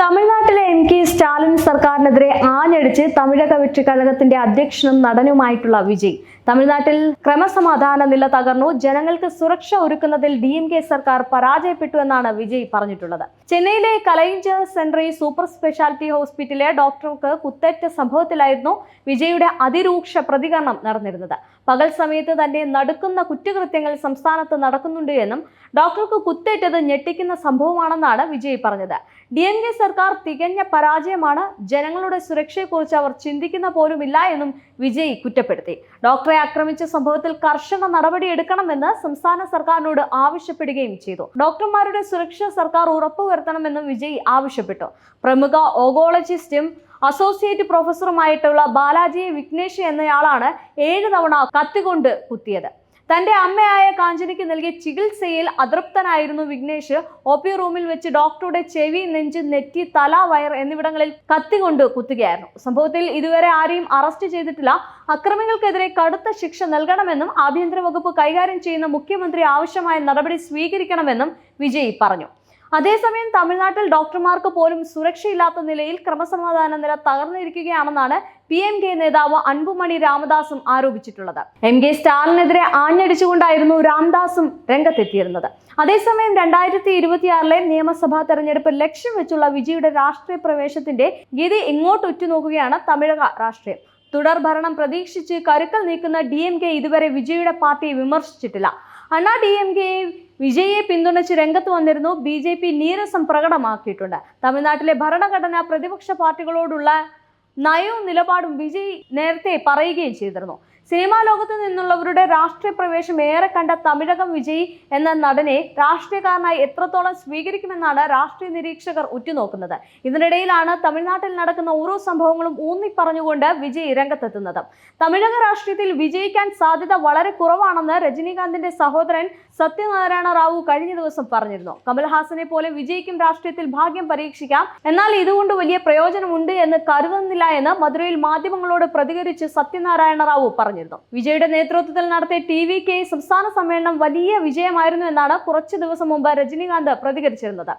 തമിഴ്നാട്ടിലെ M K Stalin സർക്കാരിനെതിരെ ആഞ്ഞടിച്ച് തമിഴക വെற்றி കഴകത്തിന്റെ അധ്യക്ഷനും നടനുമായിട്ടുള്ള വിജയ്. തമിഴ്നാട്ടിൽ ക്രമസമാധാന നില തകർന്നു. ജനങ്ങൾക്ക് സുരക്ഷ ഒരുക്കുന്നതിൽ ഡി എം കെ സർക്കാർ പരാജയപ്പെട്ടു എന്നാണ് വിജയ് പറഞ്ഞിട്ടുള്ളത്. ചെന്നൈയിലെ കലൈഞ്ചർ സെൻട്രി സൂപ്പർ സ്പെഷ്യാലിറ്റി ഹോസ്പിറ്റലിലെ ഡോക്ടർക്ക് കുത്തേറ്റ സംഭവത്തിലായിരുന്നു വിജയുടെ അതിരൂക്ഷ പ്രതികരണം നടന്നിരുന്നത്. പകൽ സമയത്ത് തന്നെ നടുക്കുന്ന കുറ്റകൃത്യങ്ങൾ സംസ്ഥാനത്ത് നടക്കുന്നുണ്ട് എന്നും ഡോക്ടർക്ക് കുത്തേറ്റത് ഞെട്ടിക്കുന്ന സംഭവമാണെന്നാണ് വിജയ് പറഞ്ഞത്. ഡി എം കെ സർക്കാർ തികഞ്ഞ പരാജയമാണ് ജനങ്ങളുടെ സുരക്ഷയെക്കുറിച്ച് അവർ ചിന്തിക്കുന്ന പോലുമില്ല എന്നും വിജയ് കുറ്റപ്പെടുത്തി. ഡോക്ടറെ ആക്രമിച്ച സംഭവത്തിൽ കർശന നടപടിയെടുക്കണമെന്ന് സംസ്ഥാന സർക്കാരിനോട് ആവശ്യപ്പെടുകയും ചെയ്തു. ഡോക്ടർമാരുടെ സുരക്ഷ സർക്കാർ ഉറപ്പുവരുത്തണമെന്നും വിജയ് ആവശ്യപ്പെട്ടു. പ്രമുഖ ഓഗോളജിസ്റ്റും അസോസിയേറ്റ് പ്രൊഫസറുമായിട്ടുള്ള ബാലാജി വിഘ്നേഷ് എന്നയാളാണ് ഏഴ് തവണ കത്തികൊണ്ട് കുത്തിയത്. തന്റെ അമ്മയായ കാഞ്ചനയ്ക്ക് നൽകിയ ചികിത്സയിൽ അതൃപ്തനായിരുന്നു വിഘ്നേഷ്. ഒ പി റൂമിൽ വെച്ച് ഡോക്ടറുടെ ചെവി നെഞ്ച് നെറ്റി തല വയർ എന്നിവിടങ്ങളിൽ കത്തികൊണ്ട് കുത്തുകയായിരുന്നു. സംഭവത്തിൽ ഇതുവരെ ആരെയും അറസ്റ്റ് ചെയ്തിട്ടില്ല. അക്രമികൾക്കെതിരെ കടുത്ത ശിക്ഷ നൽകണമെന്നും ആഭ്യന്തര വകുപ്പ് കൈകാര്യം ചെയ്യുന്ന മുഖ്യമന്ത്രി ആവശ്യമായ നടപടി സ്വീകരിക്കണമെന്നും വിജയ് പറഞ്ഞു. അതേസമയം തമിഴ്നാട്ടിൽ ഡോക്ടർമാർക്ക് പോലും സുരക്ഷയില്ലാത്ത നിലയിൽ ക്രമസമാധാന നില തകർന്നിരിക്കുകയാണെന്നാണ് പി എം കെ നേതാവ് അൻപുമണി രാമദാസും ആരോപിച്ചിട്ടുള്ളത്. എം കെ സ്റ്റാലിനെതിരെ ആഞ്ഞടിച്ചുകൊണ്ടായിരുന്നു രാംദാസും രംഗത്തെത്തിയിരുന്നത്. അതേസമയം രണ്ടായിരത്തി ഇരുപത്തിയാറിലെ നിയമസഭാ തെരഞ്ഞെടുപ്പ് ലക്ഷ്യം വെച്ചുള്ള വിജയുടെ രാഷ്ട്രീയ പ്രവേശത്തിന്റെ ഗതി ഇങ്ങോട്ട് ഉറ്റുനോക്കുകയാണ് തമിഴക രാഷ്ട്രീയം. തുടർ ഭരണം പ്രതീക്ഷിച്ച് കരുക്കൾ നീക്കുന്ന ഡി എം കെ ഇതുവരെ വിജയുടെ പാർട്ടിയെ വിമർശിച്ചിട്ടില്ല. അണ്ണാ ഡി എം കെ വിജയെ പിന്തുണച്ച് രംഗത്ത് വന്നിരുന്നു. ബി ജെ പി നീരസം പ്രകടമാക്കിയിട്ടുണ്ട്. തമിഴ്നാട്ടിലെ ഭരണഘടന പ്രതിപക്ഷ പാർട്ടികളോടുള്ള നയവും നിലപാടും വിജയ് നേരത്തെ പറയുകയും ചെയ്തിരുന്നു. സിനിമാ ലോകത്ത് നിന്നുള്ളവരുടെ രാഷ്ട്രീയ പ്രവേശം ഏറെ കണ്ട തമിഴകം വിജയ് എന്ന നടനെ രാഷ്ട്രീയക്കാരനായി എത്രത്തോളം സ്വീകരിക്കുമെന്നാണ് രാഷ്ട്രീയ നിരീക്ഷകർ ഉറ്റുനോക്കുന്നത്. ഇതിനിടയിലാണ് തമിഴ്നാട്ടിൽ നടക്കുന്ന ഓരോ സംഭവങ്ങളും ഊന്നി പറഞ്ഞുകൊണ്ട് വിജയ് രംഗത്തെത്തുന്നത്. തമിഴക രാഷ്ട്രീയത്തിൽ വിജയിക്കാൻ സാധ്യത വളരെ കുറവാണെന്ന് രജനീകാന്തിന്റെ സഹോദരൻ സത്യനാരായണ റാവു കഴിഞ്ഞ ദിവസം പറഞ്ഞിരുന്നു. കമൽഹാസനെ പോലെ വിജയിക്കും രാഷ്ട്രീയത്തിൽ ഭാഗ്യം പരീക്ഷിക്കാം. എന്നാൽ ഇതുകൊണ്ട് വലിയ പ്രയോജനമുണ്ട് എന്ന് കരുതുന്നില്ല എന്ന് മധുരയിൽ മാധ്യമങ്ങളോട് പ്രതികരിച്ച് സത്യനാരായണ റാവു പറഞ്ഞിരുന്നു. വിജയുടെ നേതൃത്വത്തിൽ നടത്തിയ ടി വി കെ സംസ്ഥാന സമ്മേളനം വലിയ വിജയമായിരുന്നു എന്നാണ് കുറച്ചു ദിവസം മുമ്പ് രജനീകാന്ത് പ്രതികരിച്ചിരുന്നത്.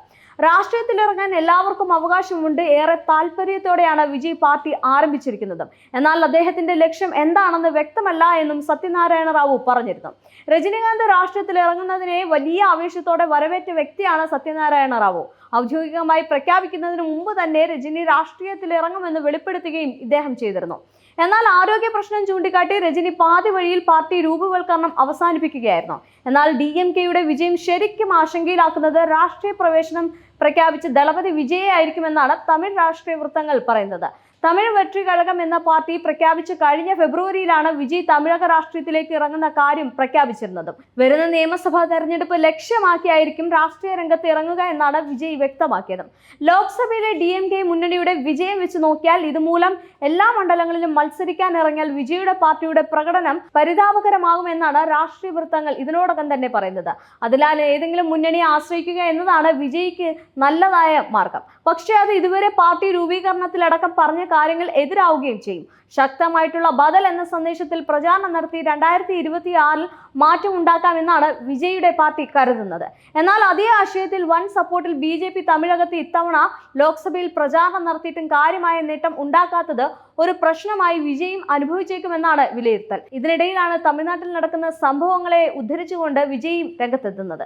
രാഷ്ട്രീയത്തിലിറങ്ങാൻ എല്ലാവർക്കും അവകാശമുണ്ട്. ഏറെ താല്പര്യത്തോടെയാണ് വിജയ് പാർട്ടി ആരംഭിച്ചിരിക്കുന്നത്. എന്നാൽ അദ്ദേഹത്തിന്റെ ലക്ഷ്യം എന്താണെന്ന് വ്യക്തമല്ല എന്നും സത്യനാരായണ റാവു പറഞ്ഞിരുന്നു. രജനീകാന്ത് രാഷ്ട്രീയത്തിൽ ഇറങ്ങുന്നതിനെ വലിയ ആവേശത്തോടെ വരവേറ്റ വ്യക്തിയാണ് സത്യനാരായണ റാവു ഔദ്യോഗികമായി പ്രഖ്യാപിക്കുന്നതിന് മുമ്പ് തന്നെ രജനി രാഷ്ട്രീയത്തിൽ ഇറങ്ങുമെന്ന് വെളിപ്പെടുത്തുകയും ഇദ്ദേഹം ചെയ്തിരുന്നു. എന്നാൽ ആരോഗ്യ പ്രശ്നം ചൂണ്ടിക്കാട്ടി രജനി പാതി വഴിയിൽ പാർട്ടി രൂപവൽക്കരണം അവസാനിപ്പിക്കുകയായിരുന്നു. എന്നാൽ ഡി എം കെയുടെ വിജയം ശരിക്കും ആശങ്കയിലാക്കുന്നത് രാഷ്ട്രീയ പ്രവേശനം പ്രഖ്യാപിച്ച ദളപതി വിജയെ ആയിരിക്കുമെന്നാണ് തമിഴ് രാഷ്ട്രീയ വൃത്തങ്ങൾ പറയുന്നത്. തമിഴ് വെട്രി കഴകം എന്ന പാർട്ടി പ്രഖ്യാപിച്ച കഴിഞ്ഞ ഫെബ്രുവരിയിലാണ് വിജയ് തമിഴക രാഷ്ട്രീയത്തിലേക്ക് ഇറങ്ങുന്ന കാര്യം പ്രഖ്യാപിച്ചിരുന്നത്. വരുന്ന നിയമസഭാ തെരഞ്ഞെടുപ്പ് ലക്ഷ്യമാക്കിയായിരിക്കും രാഷ്ട്രീയ രംഗത്ത് ഇറങ്ങുക എന്നാണ് വിജയ് വ്യക്തമാക്കിയത്. ലോക്സഭയിലെ ഡി എം കെ മുന്നണിയുടെ വിജയം വെച്ച് നോക്കിയാൽ ഇതുമൂലം എല്ലാ മണ്ഡലങ്ങളിലും മത്സരിക്കാൻ ഇറങ്ങിയാൽ വിജയുടെ പാർട്ടിയുടെ പ്രകടനം പരിതാപകരമാകുമെന്നാണ് രാഷ്ട്രീയ വൃത്തങ്ങൾ ഇതിനോടകം തന്നെ പറയുന്നത്. അതിനാൽ ഏതെങ്കിലും മുന്നണിയെ ആശ്രയിക്കുക എന്നതാണ് വിജയ്ക്ക് നല്ലതായ മാർഗം. പക്ഷേ അത് ഇതുവരെ പാർട്ടി രൂപീകരണത്തിലടക്കം പറഞ്ഞ കാര്യങ്ങൾ എതിരാവുകയും ചെയ്യും. ശക്തമായിട്ടുള്ള ബദൽ എന്ന സന്ദേശത്തിൽ പ്രചാരണം നടത്തി രണ്ടായിരത്തി ഇരുപത്തി ആറിൽ മാറ്റം ഉണ്ടാക്കാമെന്നാണ് വിജയുടെ പാർട്ടി കരുതുന്നത്. എന്നാൽ അതേ ആശയത്തിൽ വൻ സപ്പോർട്ടിൽ ബി ജെ പി തമിഴകത്ത് ഇത്തവണ ലോക്സഭയിൽ പ്രചാരണം നടത്തിയിട്ടും കാര്യമായ നേട്ടം ഉണ്ടാക്കാത്തത് ഒരു പ്രശ്നമായി വിജയും അനുഭവിച്ചേക്കുമെന്നാണ് വിലയിരുത്തൽ. ഇതിനിടയിലാണ് തമിഴ്നാട്ടിൽ നടക്കുന്ന സംഭവങ്ങളെ ഉദ്ധരിച്ചുകൊണ്ട് വിജയും രംഗത്തെത്തുന്നത്.